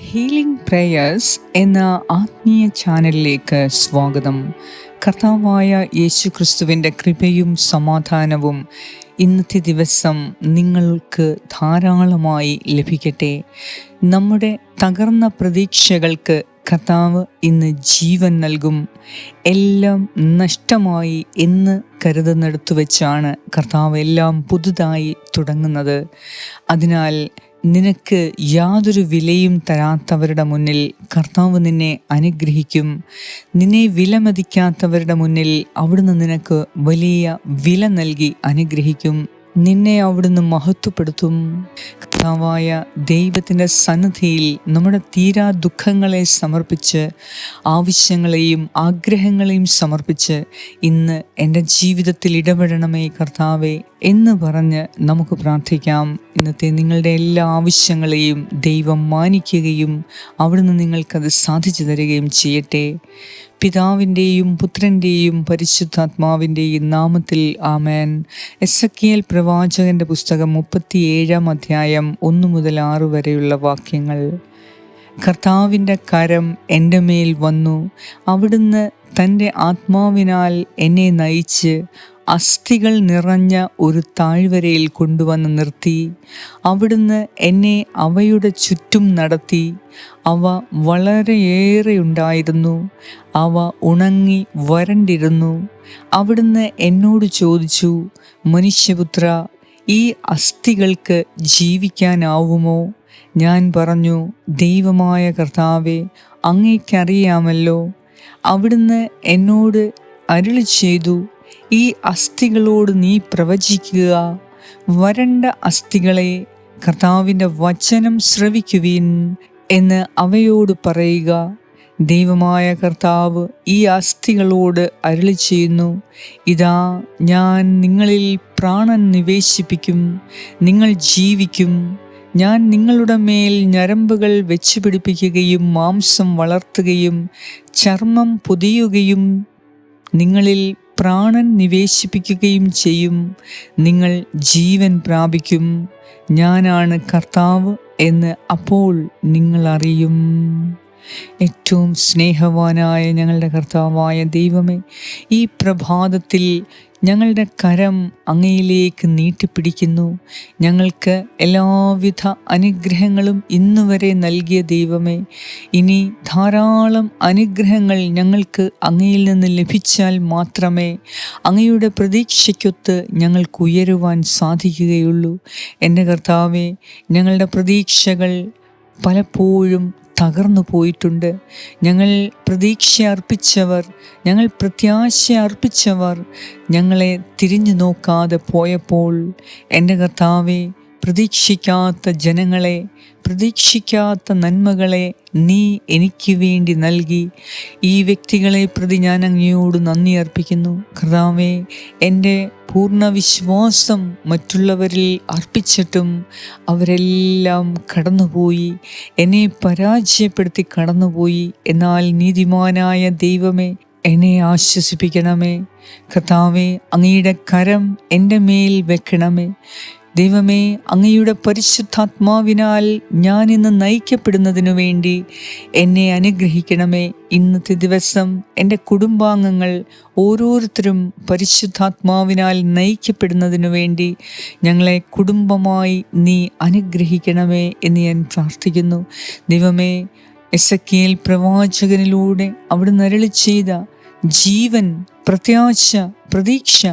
Healing prayers എന്ന ആത്മീയ ചാനലിലേക്ക് സ്വാഗതം. കർത്താവായ യേശു ക്രിസ്തുവിന്റെ കൃപയും സമാധാനവും ഇന്നത്തെ ദിവസം നിങ്ങൾക്ക് ധാരാളമായി ലഭിക്കട്ടെ. നമ്മുടെ തകർന്ന പ്രതീക്ഷകൾക്ക് കർത്താവ് ഇന്ന് ജീവൻ നൽകും. എല്ലാം നഷ്ടമായി എന്ന് കരുതുന്നിടത്തു വെച്ചാണ് കർത്താവ് എല്ലാം പുതുതായി തുടങ്ങുന്നത്. അതിനാൽ നിനക്ക് യാതൊരു വിലയും തരാത്തവരുടെ മുന്നിൽ കർത്താവ് നിന്നെ അനുഗ്രഹിക്കും. നിന്നെ വിലമതിക്കാത്തവരുടെ മുന്നിൽ അവിടുന്ന് നിനക്ക് വലിയ വില നൽകി അനുഗ്രഹിക്കും. നിന്നെ അവിടുന്ന് മഹത്വപ്പെടുത്തും. കർത്താവായ ദൈവത്തിന്റെ സന്നിധിയിൽ നമ്മുടെ തീരാ ദുഃഖങ്ങളെ സമർപ്പിച്ച് ആവശ്യങ്ങളെയും ആഗ്രഹങ്ങളെയും സമർപ്പിച്ച് ഇന്ന് എന്റെ ജീവിതത്തിൽ ഇടപെടണമേ കർത്താവെ എന്ന് പറഞ്ഞ് നമുക്ക് പ്രാർത്ഥിക്കാം. ഇന്നത്തെ നിങ്ങളുടെ എല്ലാ ആവശ്യങ്ങളെയും ദൈവം മാനിക്കുകയും അവിടുന്ന് നിങ്ങൾക്കത് സാധിച്ചു തരികയും ചെയ്യട്ടെ. പിതാവിന്റെയും പുത്രന്റെയും പരിശുദ്ധാത്മാവിന്റെയും നാമത്തിൽ ആമേൻ. എസ് എ പ്രവാചകന്റെ പുസ്തകം മുപ്പത്തിയേഴാം അധ്യായം ഒന്ന് മുതൽ ആറ് വരെയുള്ള വാക്യങ്ങൾ. കർത്താവിന്റെ കരം എന്റെ മേൽ വന്നു. അവിടുന്ന് തന്റെ ആത്മാവിനാൽ എന്നെ നയിച്ച് അസ്ഥികൾ നിറഞ്ഞ ഒരു താഴ്വരയിൽ കൊണ്ടുവന്ന് നിർത്തി. അവിടുന്ന് എന്നെ അവയുടെ ചുറ്റും നടത്തി. അവ വളരെയേറെ ഉണ്ടായിരുന്നു. അവ ഉണങ്ങി വരണ്ടിരുന്നു. അവിടുന്ന് എന്നോട് ചോദിച്ചു മനുഷ്യപുത്ര ഈ അസ്ഥികൾക്ക് ജീവിക്കാനാവുമോ? ഞാൻ പറഞ്ഞു ദൈവമായ കർത്താവെ അങ്ങേക്കറിയാമല്ലോ. അവിടുന്ന് എന്നോട് അരുളി ചെയ്തു ഈ അസ്ഥികളോട് നീ പ്രവചിക്കുക. വരണ്ട അസ്ഥികളെ കർത്താവിന്റെ വചനം ശ്രവിക്കുവിൻ എന്ന് അവയോട് പറയുക. ദൈവമായ കർത്താവ് ഈ അസ്ഥികളോട് അരളി ചെയ്യുന്നു ഇതാ ഞാൻ നിങ്ങളിൽ പ്രാണൻ നിവേശിപ്പിക്കും നിങ്ങൾ ജീവിക്കും. ഞാൻ നിങ്ങളുടെ മേൽ ഞരമ്പുകൾ വെച്ച് പിടിപ്പിക്കുകയും മാംസം വളർത്തുകയും ചർമ്മം പൊതിയുകയും നിങ്ങളിൽ പ്രാണൻ നിവേശിപ്പിക്കുകയും ചെയ്യും. നിങ്ങൾ ജീവൻ പ്രാപിക്കും. ഞാനാണ് കർത്താവ് എന്ന് അപ്പോൾ നിങ്ങൾ അറിയും. ഏറ്റവും സ്നേഹവാനായ ഞങ്ങളുടെ കർത്താവായ ദൈവമേ ഈ പ്രഭാതത്തിൽ ഞങ്ങളുടെ കരം അങ്ങയിലേക്ക് നീട്ടിപ്പിടിക്കുന്നു. ഞങ്ങൾക്ക് എല്ലാവിധ അനുഗ്രഹങ്ങളും ഇന്നുവരെ നൽകിയ ദൈവമേ ഇനി ധാരാളം അനുഗ്രഹങ്ങൾ ഞങ്ങൾക്ക് അങ്ങയിൽ നിന്ന് ലഭിച്ചാൽ മാത്രമേ അങ്ങയുടെ പ്രതീക്ഷയ്ക്കൊത്ത് ഞങ്ങൾക്ക് ഉയരുവാൻ സാധിക്കുകയുള്ളൂ. എന്റെ കർത്താവെ ഞങ്ങളുടെ പ്രതീക്ഷകൾ പലപ്പോഴും തകർന്നു പോയിട്ടുണ്ട്. ഞങ്ങൾ പ്രതീക്ഷ അർപ്പിച്ചവർ ഞങ്ങൾ പ്രത്യാശ അർപ്പിച്ചവർ ഞങ്ങളെ തിരിഞ്ഞു നോക്കാതെ പോയപ്പോൾ എന്റെ കർത്താവെ പ്രതീക്ഷിക്കാത്ത ജനങ്ങളെ പ്രതീക്ഷിക്കാത്ത നന്മകളെ നീ എനിക്ക് വേണ്ടി നൽകി. ഈ വ്യക്തികളെ പ്രതി ഞാൻ അങ്ങയോട് നന്ദി അർപ്പിക്കുന്നു. കർത്താവെ എന്റെ പൂർണ വിശ്വാസം മറ്റുള്ളവരിൽ അർപ്പിച്ചിട്ടും അവരെല്ലാം കടന്നുപോയി. എന്നെ പരാജയപ്പെടുത്തി കടന്നുപോയി. എന്നാൽ നീതിമാനായ ദൈവമേ എന്നെ ആശ്വസിപ്പിക്കണമേ. കർത്താവെ അങ്ങയുടെ കരം എന്റെ മേൽ വെക്കണമേ. ദൈവമേ അങ്ങയുടെ പരിശുദ്ധാത്മാവിനാൽ ഞാൻ ഇന്ന് നയിക്കപ്പെടുന്നതിനു വേണ്ടി എന്നെ അനുഗ്രഹിക്കണമേ. ഇന്നത്തെ ദിവസം എന്റെ കുടുംബാംഗങ്ങൾ ഓരോരുത്തരും പരിശുദ്ധാത്മാവിനാൽ നയിക്കപ്പെടുന്നതിനു വേണ്ടി ഞങ്ങളെ കുടുംബമായി നീ അനുഗ്രഹിക്കണമേ എന്ന് ഞാൻ പ്രാർത്ഥിക്കുന്നു. ദൈവമേ എസ് പ്രവാചകനിലൂടെ അവിടുന്ന് നരളി ചെയ്ത ജീവൻ പ്രത്യാശ പ്രതീക്ഷ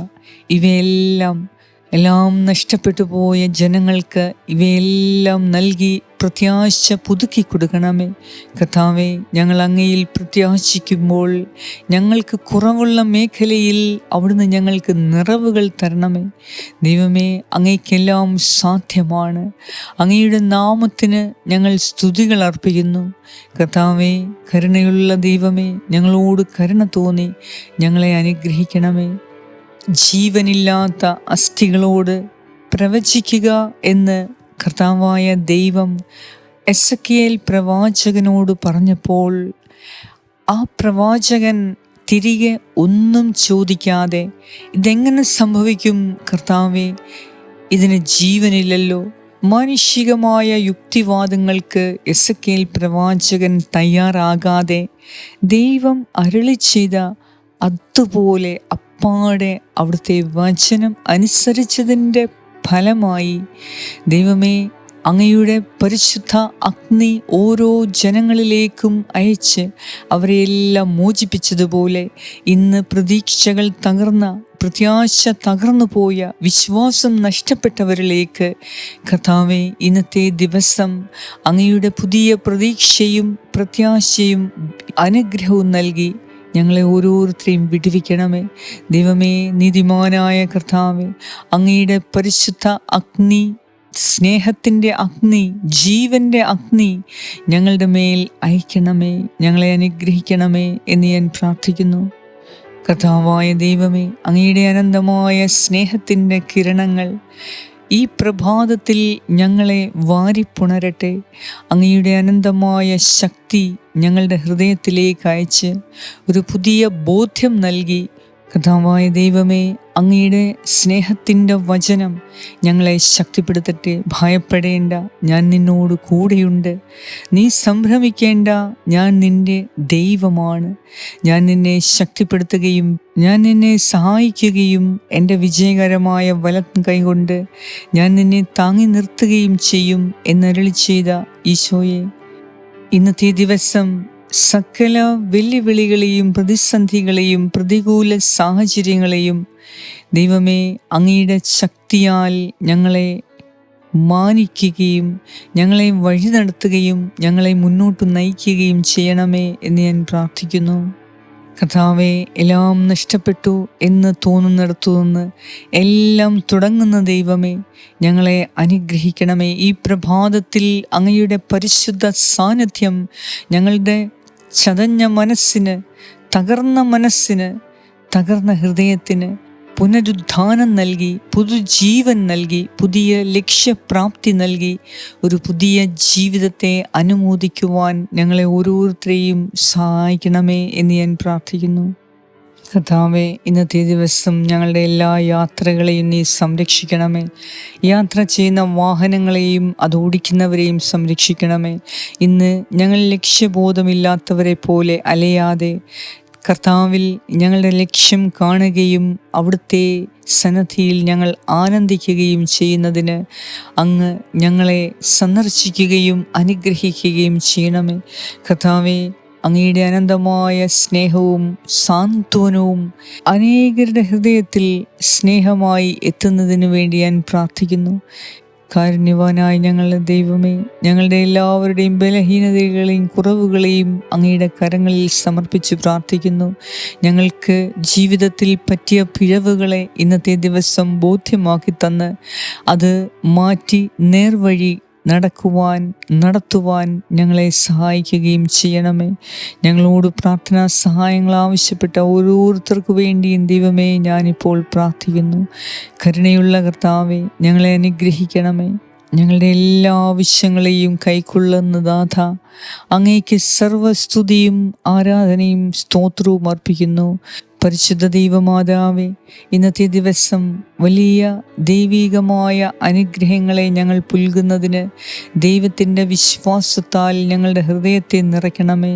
ഇവയെല്ലാം എല്ലാം നഷ്ടപ്പെട്ടു പോയ ജനങ്ങൾക്ക് ഇവയെല്ലാം നൽകി പ്രത്യാശ പുതുക്കി കൊടുക്കണമേ. കഥാവെ ഞങ്ങൾ അങ്ങയിൽ പ്രത്യാശിക്കുമ്പോൾ ഞങ്ങൾക്ക് കുറവുള്ള മേഖലയിൽ അവിടുന്ന് ഞങ്ങൾക്ക് നിറവുകൾ തരണമേ. ദൈവമേ അങ്ങേക്കെല്ലാം സാധ്യമാണ്. അങ്ങയുടെ നാമത്തിന് ഞങ്ങൾ സ്തുതികൾ അർപ്പിക്കുന്നു. കഥാവെ കരുണയുള്ള ദൈവമേ ഞങ്ങളോട് കരുണ തോന്നി ഞങ്ങളെ അനുഗ്രഹിക്കണമേ. ജീവനില്ലാത്ത അസ്ഥികളോട് പ്രവചിക്കുക എന്ന് കർത്താവായ ദൈവം എസ് കെ പ്രവാചകനോട് പറഞ്ഞപ്പോൾ ആ പ്രവാചകൻ തിരികെ ഒന്നും ചോദിക്കാതെ ഇതെങ്ങനെ സംഭവിക്കും കർത്താവെ? ഇതിന് ജീവനില്ലല്ലോ. മാനുഷികമായ യുക്തിവാദങ്ങൾക്ക് എസ് പ്രവാചകൻ തയ്യാറാകാതെ ദൈവം അരളി ചെയ്ത അതുപോലെ അപ്പാടെ അവിടുത്തെ വചനം അനുസരിച്ചതിന്റെ ഫലമായി ദൈവമേ അങ്ങയുടെ പരിശുദ്ധ അഗ്നി ഓരോ ജനങ്ങളിലേക്കും അയച്ച് അവരെയെല്ലാം മോചിപ്പിച്ചതുപോലെ ഇന്ന് പ്രതീക്ഷകൾ തകർന്ന പ്രത്യാശ തകർന്നു പോയ വിശ്വാസം നഷ്ടപ്പെട്ടവരിലേക്ക് കഥാവെ ഇന്നത്തെ ദിവസം അങ്ങയുടെ പുതിയ പ്രതീക്ഷയും പ്രത്യാശയും അനുഗ്രഹവും നൽകി ഞങ്ങളെ ഓരോരുത്തരെയും വിടുവിക്കണമേ. ദൈവമേ നീതിമാനായ കർത്താവേ അങ്ങയുടെ പരിശുദ്ധ അഗ്നി സ്നേഹത്തിന്റെ അഗ്നി ജീവന്റെ അഗ്നി ഞങ്ങളുടെ മേൽ അയക്കണമേ. ഞങ്ങളെ അനുഗ്രഹിക്കണമേ എന്ന് ഞാൻ പ്രാർത്ഥിക്കുന്നു. കഥാവായ ദൈവമേ അങ്ങയുടെ അനന്തമായ സ്നേഹത്തിന്റെ കിരണങ്ങൾ ഈ പ്രഭാതത്തിൽ ഞങ്ങളെ വാരിപ്പുണരട്ടെ. അങ്ങയുടെ അനന്തമായ ശക്തി ഞങ്ങളുടെ ഹൃദയത്തിലേക്ക് അയച്ച് ഒരു പുതിയ ബോധ്യം നൽകി കഥാവായ ദൈവമേ അങ്ങയുടെ സ്നേഹത്തിന്റെ വചനം ഞങ്ങളെ ശക്തിപ്പെടുത്തട്ടെ. ഭയപ്പെടേണ്ട ഞാൻ നിന്നോട് കൂടെയുണ്ട്. നീ സംഭ്രമിക്കേണ്ട ഞാൻ നിന്റെ ദൈവമാണ്. ഞാൻ നിന്നെ ശക്തിപ്പെടുത്തുകയും ഞാൻ നിന്നെ സഹായിക്കുകയും എന്റെ വിജയകരമായ വലം കൈകൊണ്ട് ഞാൻ നിന്നെ താങ്ങി നിർത്തുകയും ചെയ്യും എന്നരളി ചെയ്ത ഈശോയെ ഇന്നത്തെ ദിവസം സകല വെല്ലുവിളികളെയും പ്രതിസന്ധികളെയും പ്രതികൂല സാഹചര്യങ്ങളെയും ദൈവമേ അങ്ങയുടെ ശക്തിയാൽ ഞങ്ങളെ മാനിക്കുകയും ഞങ്ങളെ വഴി നടത്തുകയും ഞങ്ങളെ മുന്നോട്ട് നയിക്കുകയും ചെയ്യണമേ എന്ന് ഞാൻ പ്രാർത്ഥിക്കുന്നു. കഥാവെ എല്ലാം നഷ്ടപ്പെട്ടു എന്ന് തോന്നുന്നിടത്തു നിന്ന് എല്ലാം തുടങ്ങുന്ന ദൈവമേ ഞങ്ങളെ അനുഗ്രഹിക്കണമേ. ഈ പ്രഭാതത്തിൽ അങ്ങയുടെ പരിശുദ്ധ സാന്നിധ്യം ഞങ്ങളുടെ ചതഞ്ഞ മനസ്സിന് തകർന്ന മനസ്സിന് തകർന്ന ഹൃദയത്തിന് പുനരുദ്ധാനം നൽകി പുതുജീവൻ നൽകി പുതിയ ലക്ഷ്യപ്രാപ്തി നൽകി ഒരു പുതിയ ജീവിതത്തെ അനുമോദിക്കുവാൻ ഞങ്ങളെ ഓരോരുത്തരെയും സഹായിക്കണമേ എന്ന് ഞാൻ പ്രാർത്ഥിക്കുന്നു. കഥാവെ ഇന്നത്തെ ദിവസം ഞങ്ങളുടെ എല്ലാ യാത്രകളെയും നീ സംരക്ഷിക്കണമേ. യാത്ര ചെയ്യുന്ന വാഹനങ്ങളെയും അത് ഓടിക്കുന്നവരെയും സംരക്ഷിക്കണമേ. ഇന്ന് ഞങ്ങൾ ലക്ഷ്യബോധമില്ലാത്തവരെ പോലെ അലയാതെ കർത്താവിൽ ഞങ്ങളുടെ ലക്ഷ്യം കാണുകയും അവിടുത്തെ സന്നദ്ധിയിൽ ഞങ്ങൾ ആനന്ദിക്കുകയും ചെയ്യുന്നതിന് അങ്ങ് ഞങ്ങളെ സന്ദർശിക്കുകയും അനുഗ്രഹിക്കുകയും ചെയ്യണമേ. കർത്താവെ അങ്ങയുടെ അനന്തമായ സ്നേഹവും സാന്ത്വനവും അനേകരുടെ ഹൃദയത്തിൽ സ്നേഹമായി എത്തുന്നതിന് വേണ്ടി ഞാൻ പ്രാർത്ഥിക്കുന്നു. കാരുണ്യവാനായ ഞങ്ങളുടെ ദൈവമേ ഞങ്ങളുടെ എല്ലാവരുടെയും ബലഹീനതകളെയും കുറവുകളെയും അങ്ങയുടെ കരങ്ങളിൽ സമർപ്പിച്ച് പ്രാർത്ഥിക്കുന്നു. ഞങ്ങൾക്ക് ജീവിതത്തിൽ പറ്റിയ പിഴവുകളെ ഇന്നത്തെ ദിവസം ബോധ്യമാക്കി തന്ന് അത് മാറ്റി നേർവഴി നടക്കുവാൻ നടത്തുവാൻ ഞങ്ങളെ സഹായിക്കുകയും ചെയ്യണമേ. ഞങ്ങളോട് പ്രാർത്ഥനാ സഹായങ്ങൾ ആവശ്യപ്പെട്ട ഓരോരുത്തർക്കു വേണ്ടിയും ദൈവമേ ഞാനിപ്പോൾ പ്രാർത്ഥിക്കുന്നു. കരുണയുള്ള കർത്താവെ ഞങ്ങളെ അനുഗ്രഹിക്കണമേ. ഞങ്ങളുടെ എല്ലാ ആവശ്യങ്ങളെയും കൈക്കൊള്ളുന്ന ദാഥ അങ്ങേക്ക് സർവസ്തുതിയും ആരാധനയും സ്തോത്രവും അർപ്പിക്കുന്നു. പരിശുദ്ധ ദൈവമാതാവേ ഇന്നത്തെ ദിവസം വലിയ ദൈവികമായ അനുഗ്രഹങ്ങളെ ഞങ്ങൾ പുൽകുന്നതിന് ദൈവത്തിന്റെ വിശ്വാസത്താൽ ഞങ്ങളുടെ ഹൃദയത്തെ നിറയ്ക്കണമേ.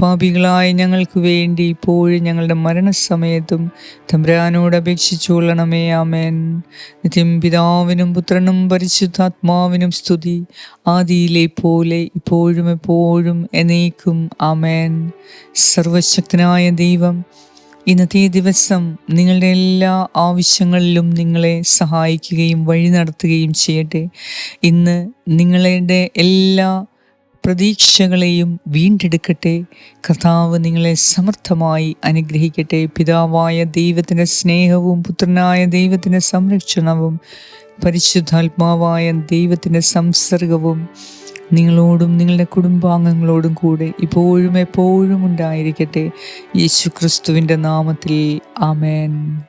പാപികളായ ഞങ്ങൾക്ക് വേണ്ടി ഇപ്പോഴും ഞങ്ങളുടെ മരണസമയത്തും തമ്പുരാനോട് അപേക്ഷിച്ചുകൊള്ളണമേ ആമേൻ. നിത്യം പിതാവിനും പുത്രനും പരിശുദ്ധാത്മാവിനും സ്തുതി. ആദിയിലെ പോലെ ഇപ്പോഴും എപ്പോഴും എന്നേക്കും ആമേൻ. സർവശക്തനായ ദൈവം ഇന്നത്തെ ദിവസം നിങ്ങളുടെ എല്ലാ ആവശ്യങ്ങളിലും നിങ്ങളെ സഹായിക്കുകയും വഴി നടത്തുകയും ചെയ്യട്ടെ. ഇന്ന് നിങ്ങളുടെ എല്ലാ പ്രതീക്ഷകളെയും വീണ്ടെടുക്കട്ടെ. കർത്താവ് നിങ്ങളെ സമർത്ഥമായി അനുഗ്രഹിക്കട്ടെ. പിതാവായ ദൈവത്തിന്റെ സ്നേഹവും പുത്രനായ ദൈവത്തിന്റെ സംരക്ഷണവും പരിശുദ്ധാത്മാവായ ദൈവത്തിന്റെ സംസർഗവും നിങ്ങളോടും നിങ്ങളുടെ കുടുംബാംഗങ്ങളോടും കൂടെ ഇപ്പോഴും എപ്പോഴും ഉണ്ടായിരിക്കട്ടെ. യേശു ക്രിസ്തുവിന്റെ നാമത്തിൽ ആമേൻ.